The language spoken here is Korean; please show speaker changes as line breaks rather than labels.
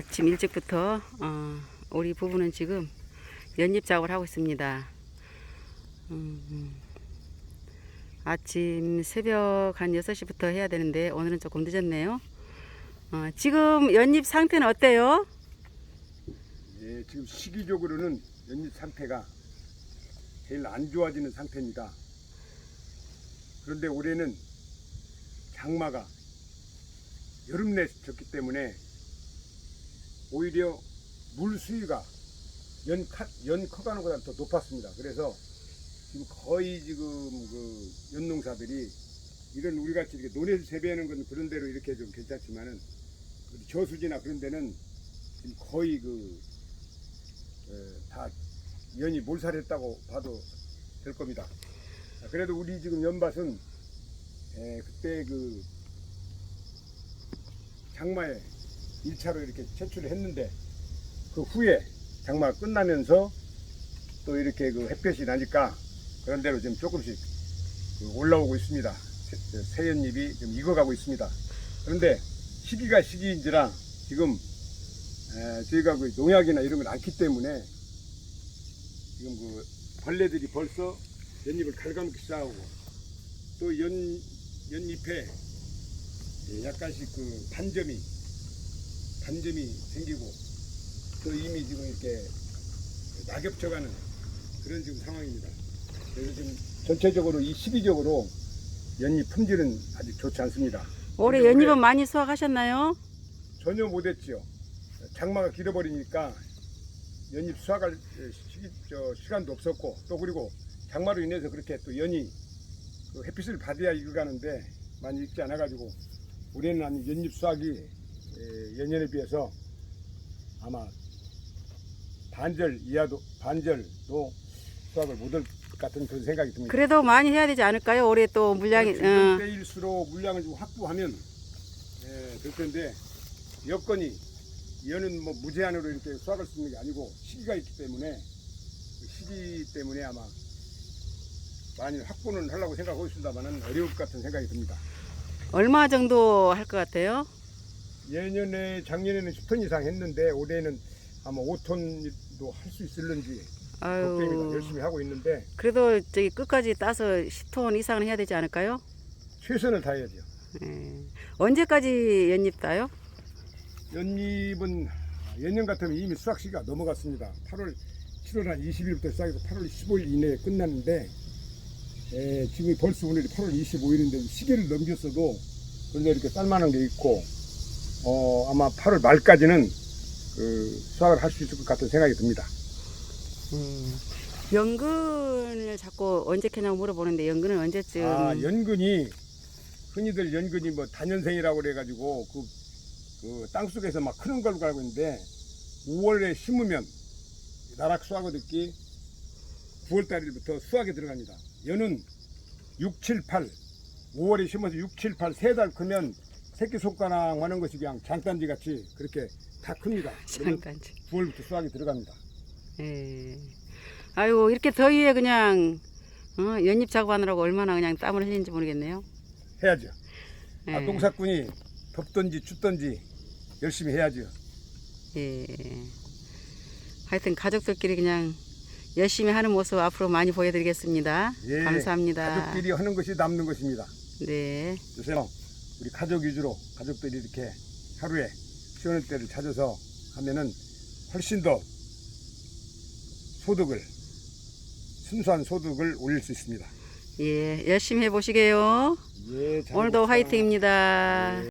아침 일찍부터 어, 우리 부부는 지금 연잎 작업을 하고 있습니다. 음, 음. 아침 새벽 한 6시부터 해야 되는데 오늘은 조금 늦었네요. 어, 지금 연잎 상태는 어때요?
예, 지금 시기적으로는 연잎 상태가 제일 안 좋아지는 상태입니다. 그런데 올해는 장마가 여름 내 졌기 때문에 오히려 물 수위가 연, 카, 연 커가는 것보다 더 높았습니다. 그래서 지금 거의 지금 그 연농사들이 이런 우리 같이 이렇게 논에서 재배하는 건 그런 대로 이렇게 좀 괜찮지만은 그 저수지나 그런 데는 지금 거의 그 에, 다 연이 몰살했다고 봐도 될 겁니다. 자, 그래도 우리 지금 연밭은 에, 그때 그 장마에 1차로 이렇게 채취를 했는데 그 후에 장마가 끝나면서 또 이렇게 그 햇볕이 나니까 그런 대로 지금 조금씩 그 올라오고 있습니다. 새- 새 연잎이 좀 익어가고 있습니다. 그런데 시기가 시기인지라 지금 에, 저희가 그 농약이나 이런 걸 않기 때문에 지금 그 벌레들이 벌써 연잎을 갉아먹기 시작하고 또 연, 연잎에 예, 약간씩 그 반점이 반점이 생기고 또 이미 지금 이렇게 낙엽져가는 그런 지금 상황입니다. 그래서 지금 전체적으로 이 시기적으로 연잎 품질은 아직 좋지 않습니다.
올해 연잎은 많이 수확하셨나요?
전혀 못했지요. 장마가 길어버리니까 연잎 수확할 시기, 저, 시간도 없었고 또 그리고 장마로 인해서 그렇게 또 연이 그 햇빛을 받아야 익어가는데 많이 익지 않아가지고 올해는 한 연잎 수확이 에, 예년에 비해서 아마 반절 이하도 반절도 수확을 못할 것 같은 그런 생각이 듭니다.
그래도 많이 해야 되지 않을까요? 올해 또 물량이
지금
어,
때일수록 물량을 좀 확보하면 예, 될 텐데 여건이 연은 뭐 무제한으로 이렇게 수확할 수 있는 게 아니고 시기가 있기 때문에 그 시기 때문에 아마 많이 확보는 하려고 생각하고 있습니다만은 어려울 것 같은 생각이 듭니다.
얼마 정도 할 것 같아요?
예년에 작년에는 10톤 이상 했는데 올해는 아마 5톤도 할 수 있을런지 걱정입니다.
아유,
열심히 하고 있는데
그래도 저기 끝까지 따서 10톤 이상은 해야 되지 않을까요?
최선을 다해야죠.
예. 언제까지 연잎 따요?
연잎은 예년 같으면 이미 수확 시기가 넘어갔습니다. 8월 7월 한 20일부터 시작해서 8월 15일 이내에 끝났는데 에, 지금 벌써 오늘이 8월 25일인데 시기를 넘겼어도 그런데 이렇게 쌀만한 게 있고 어, 아마 8월 말까지는 그 수확을 할 수 있을 것 같은 생각이 듭니다.
음. 연근을 자꾸 언제 캐냐고 물어보는데 연근은 언제쯤?
아, 연근이 흔히들 연근이 뭐 단연생이라고 그래가지고 그, 그 땅속에서 막 크는 걸로 알고 있는데 5월에 심으면 나락 수확을 듣기 9월 달부터 수확에 들어갑니다. 연은 6, 7, 8 5월에 심어서 6, 7, 8 세 달 크면 새끼 손가락 하는 것이 그냥 장단지 같이 그렇게 다 큽니다.
잠깐.
9월부터 수확이 들어갑니다.
예. 아이고 이렇게 더위에 그냥 어, 연잎 작업하느라고 얼마나 그냥 땀을 흘리는지 모르겠네요.
해야죠.
예.
아, 농사꾼이 덥든지 춥든지 열심히 해야죠.
예. 하여튼 가족들끼리 그냥 열심히 하는 모습 앞으로 많이 보여드리겠습니다.
예,
감사합니다.
가족끼리 하는 것이 남는 것입니다.
네.
요새는 우리 가족 위주로 가족들이 이렇게 하루에 쉬는 때를 찾아서 하면은 훨씬 더 소득을 순수한 소득을 올릴 수 있습니다.
예, 열심히 해보시게요.
예, 잘
오늘도. 화이팅입니다.
예.